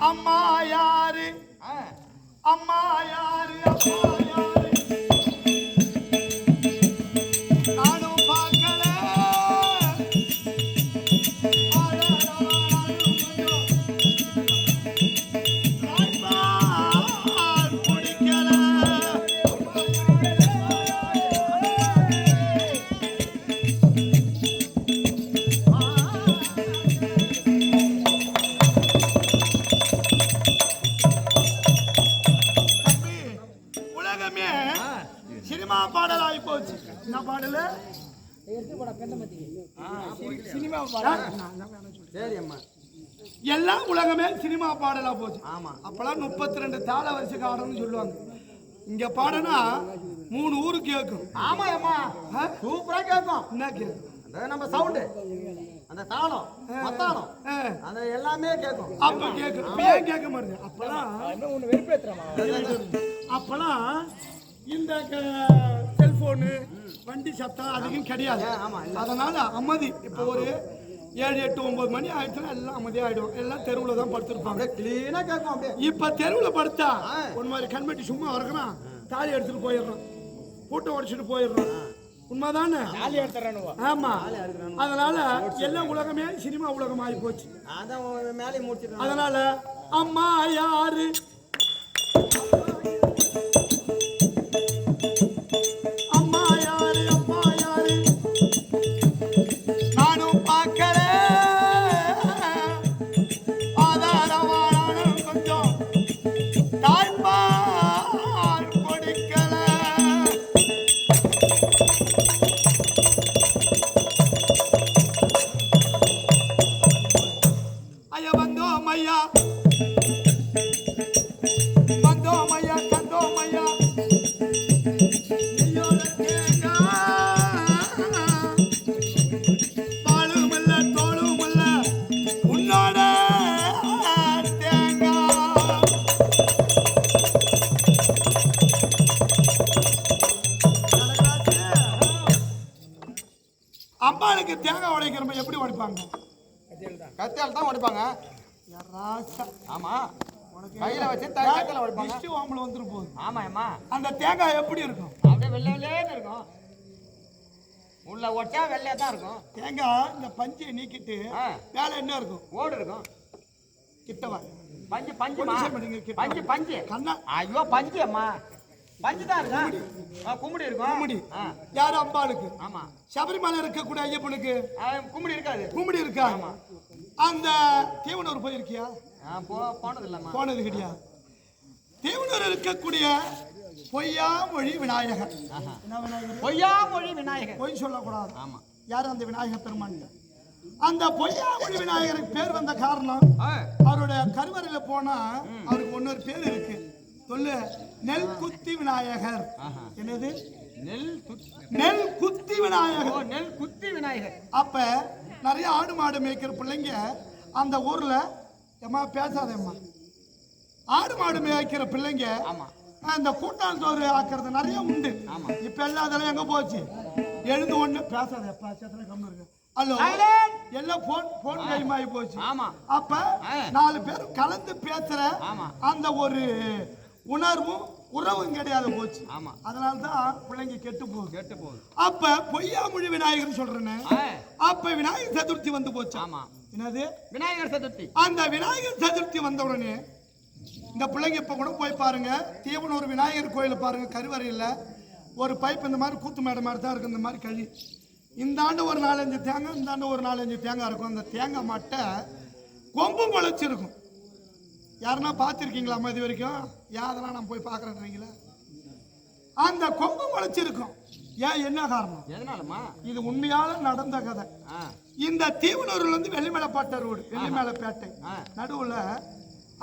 அம்மா யாரு? அம்மா யாரு? அம்மா பாடல் ஆகி போச்சு என்ன பாடலு? சினிமா பாடல். சரி அம்மா எல்லாம் உலகமே சினிமா பாடலா போச்சு. ஆமா. அப்பெல்லாம் முப்பத்தி ரெண்டு தாள வரிசை காடன்னு சொல்லுவாங்க. இங்க பாடனா மூணு ஊரு கேட்கும் ஆமா அம்மா ஆ? சூப்பரா கேட்கும் என்ன கேட்கும் அந்த நம்ம சவுண்டு அந்த தாளம் மத்தாளம் அந்த எல்லாமே கேட்கும் அப்ப கேட்கும் ஏன் கேட்க மாட்டேங்குது அப்பெல்லாம் அப்பெல்லாம் இந்த செல்போனு வண்டி சத்தம் அதிகம் கிடையாது. அதனால அமைதி. இப்போ ஒரு ஏழு எட்டு ஒன்பது மணி ஆயிடுச்சுன்னா எல்லாம் அமைதியா ஆயிடும். எல்லாம் தெருவுல தான் படுத்திருப்பாங்க. கிளீனா கேட்கும் அப்படியே. இப்ப தெருவுல படுத்தா. ஒரு மாதிரி கண்மெட்டி சும்மா வரக்கிறான் தாலி எடுத்துட்டு போயிடுறான் பூட்டை உடைச்சிட்டு போயிடுறான் உண்மைதானே? ஆமா. அதனால எல்லா உலகமே சினிமா உலகம் ஆகி போச்சு அதனால அம்மா யாரு? தேங்காய் உடைக்கிறப்ப எப்படி உடைப்பாங்க? கத்தியால் தான் உடைப்பாங்க. ஆமா. கையில வச்சு த- கத்தியால உடைப்பாங்க. திருஷ்டி ஓம்பல வந்துரு போகுது ஆமா அம்மா. அந்த தேங்காய் எப்படி இருக்கும்? அப்படியே வெள்ளை வெள்ளையேன்னு இருக்கும். உள்ள ஒட்டா வெள்ளையா தான் இருக்கும். தேங்காய் இந்த பஞ்சையை நீக்கிட்டு. மேல என்ன இருக்கும்? ஓடு இருக்கும். கிட்டவா? பஞ்சு கிட்ட. பஞ்சு பஞ்சு. கண்ணா. ஐயோ பஞ்சு அம்மா. பஞ்சு தான் இருக்கும் ஆ, கும்மிடி இருக்கும். கும்மிடி. ஆ, யாரு அம்பாளுக்கு? ஆமா. சபரிமலை இருக்கக்கூடிய ஐயப்பனுக்கு? ஆ, கும்மிடி இருக்காது. கும்பிடி இருக்கா? அந்த தீவனூர் போயிருக்கியா? போனது இல்லம்மா போனது கிடையாது தீவனூர் இருக்கக்கூடிய பொய்யா மொழி விநாயகர். பொய்யா மொழி விநாயகர்? பொய் சொல்லக்கூடாது. ஆமா. யார் அந்த விநாயகர் பெருமான் அந்த பொய்யா மொழி விநாயகருக்கு பேர் வந்த காரணம் அவருடைய கருவறையில போனா அவருக்கு இன்னொரு பேர் இருக்கு. சொல்லு. நெல் குத்தி விநாயகர். என்னது? நெல் நெல் குத்தி விநாயகர். நெல் குத்தி விநாயகர். அப்ப நிறைய ஆடு மாடு மேய்க்கிற பிள்ளைங்க அந்த ஊர்ல ஏம்மா பேசாதேம்மா ஆடு மாடு மேய்க்கிற பிள்ளைங்க ஆமா. அந்த கூட்டான் சோறு ஆக்குறது நிறைய உண்டு. இப்ப எல்லாம் அதெல்லாம் எங்க போச்சு? எழுந்து ஒண்ணு பேசாதேப்பா சேத்தன கம்மி இருக்கு. ஹலோ. எல்லாம் போன் போன் கைமாயி போச்சு. ஆமா. அப்ப. நாலு பேர் கலந்து பேசுற. அந்த ஒரு உணர்வும் உறவும் கிடையாது போச்சு. ஆமா. அதனால தான் பிள்ளைங்க கெட்டு போகுது. கெட்டு போகுது. அப்ப பொய்யாமொழி விநாயகர் சொல்றேன்னு அப்ப விநாயகர் சதுர்த்தி வந்து போச்சு? ஆமா. என்னது? விநாயகர் சதுர்த்தி. அந்த விநாயகர் சதுர்த்தி வந்த உடனே இந்த பிள்ளைங்க இப்ப கூட போய் பாருங்க. தீவனூர் விநாயகர் கோயில பாருங்க கருவறையில். ஒரு பைப் இந்த மாதிரி கூத்து மேடை மாதிரி தான் இருக்கு இந்த மாதிரி கழி. இந்த ஆண்டு ஒரு நாலஞ்சு தேங்காய் இந்த ஆண்டு ஒரு நாலஞ்சு தேங்காய் இருக்கும். அந்த தேங்காய் மட்டை கொம்பு முளைச்சிருக்கும். யாருன்னா பார்த்துருக்கீங்களா இது வரைக்கும்? அதெல்லாம் நான் போய் பார்க்குறேன்றீங்களா? அந்த கொம்பு முளைச்சிருக்கும். ஏன் என்ன காரணம்? எதனாலம்மா? இது உண்மையால நடந்த கதை. இந்த தீவனூர்ல இருந்து வெள்ளிமலைப்பேட்டை ரோடு வெள்ளிமலைப்பேட்டை. நடுவுல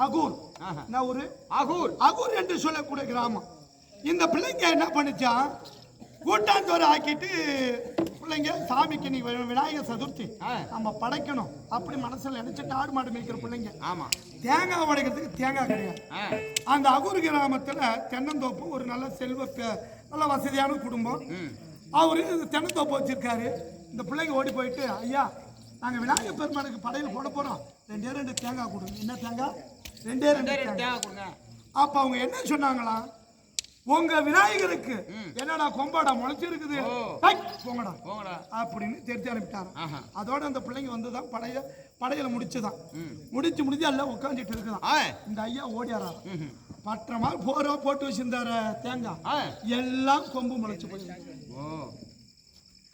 அகூர். என்ன ஊரு அகூர். அகூர் என்று சொல்லக்கூடிய கிராமம். இந்த பிள்ளைங்க என்ன பண்ணுச்சான் கூட்டாஞ்சோறு ஆக்கிட்டு பிள்ளைங்க சாமிக்கு நீ விநாயகர் சதுர்த்தி. நம்ம படைக்கணும். அப்படி மனசுல நினைச்சிட்டு ஆடு மாடு மேய்க்கிற பிள்ளைங்க. ஆமா. தேங்காய் உடைக்கிறதுக்கு தேங்காய் கிடையாது அந்த அகூர் கிராமத்துல தென்னந்தோப்பு ஒரு நல்ல செல்வ நல்ல வசதியான குடும்பம். அவரு தென்னந்தோப்பு வச்சிருக்காரு. இந்த பிள்ளைங்க ஓடி போயிட்டு ஐயா நாங்க விநாயகர் பெருமானுக்கு படையல் போட போறோம். ரெண்டே ரெண்டு தேங்காய் கொடுங்க என்ன தேங்காய்? ரெண்டே ரெண்டு. தேங்காய் கொடுங்க. அப்ப அவங்க என்ன சொன்னாங்களாம்? உங்க விநாயகருக்கு என்னடா கொம்பாடா முளைச்சிருக்குது? போங்கடா. போங்கடா. அப்படின்னு தெரிஞ்சு அனுப்பிட்டாங்க அதோட அந்த பிள்ளைங்க வந்துதான் படைய படையில முடிச்சுதான். முடிச்சு முடிச்சு எல்லாம் உட்காந்துட்டு இருக்குதான். இந்த ஐயா ஓடியாராம். ம்ஹும். பற்றமா போரோ போட்டு வச்சிருந்தார தேங்காய். எல்லாம் கொம்பு முளைச்சு போயிருக்கு ஓ.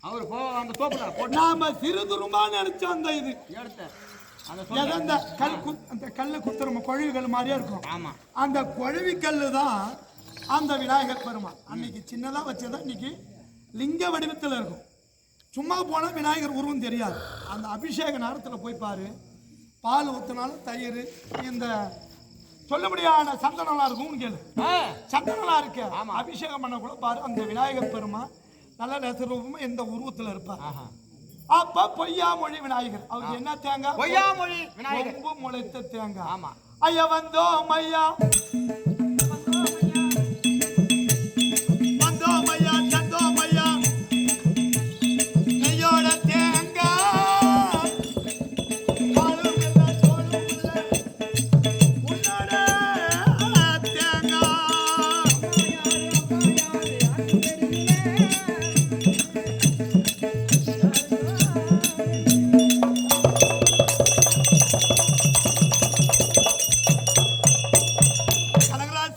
அவர் போ அந்த தோப்புல நாம சிறு துரும்பா நினைச்ச அந்த இது. அந்த கல் அந்த கல்லு குத்துறோம் குழவி கல் மாதிரியே இருக்கும். ஆமா. அந்த குழவி கல்லு தான் அந்த விநாயகர் பெருமாள். அன்னைக்கு சின்னதா வச்சதா இன்னைக்கு லிங்க வடிவத்தில் இருக்கும். சும்மா போனா விநாயகர் உருவம் தெரியாது. அந்த அபிஷேக நேரத்துல போய் பாரு. பால் ஊத்தினாலும் தயிர் இந்த சொல்ல முடியாத சந்தனம்லாம் இருக்கும் கேளு. சந்தனம்லாம் இருக்கு. அபிஷேகம் பண்ண கூட பாரு. அந்த விநாயகர் பெருமாள் நல்ல நெசரூபமா எந்த உருவத்துல இருப்பார். அப்ப பொய்யாமொழி விநாயகர். அவருக்கு என்ன தேங்காய்? பொய்யாமொழி விநாயகர். முளைத்த தேங்காய். ஆமா. ஐயா வந்தோம் ஐயா.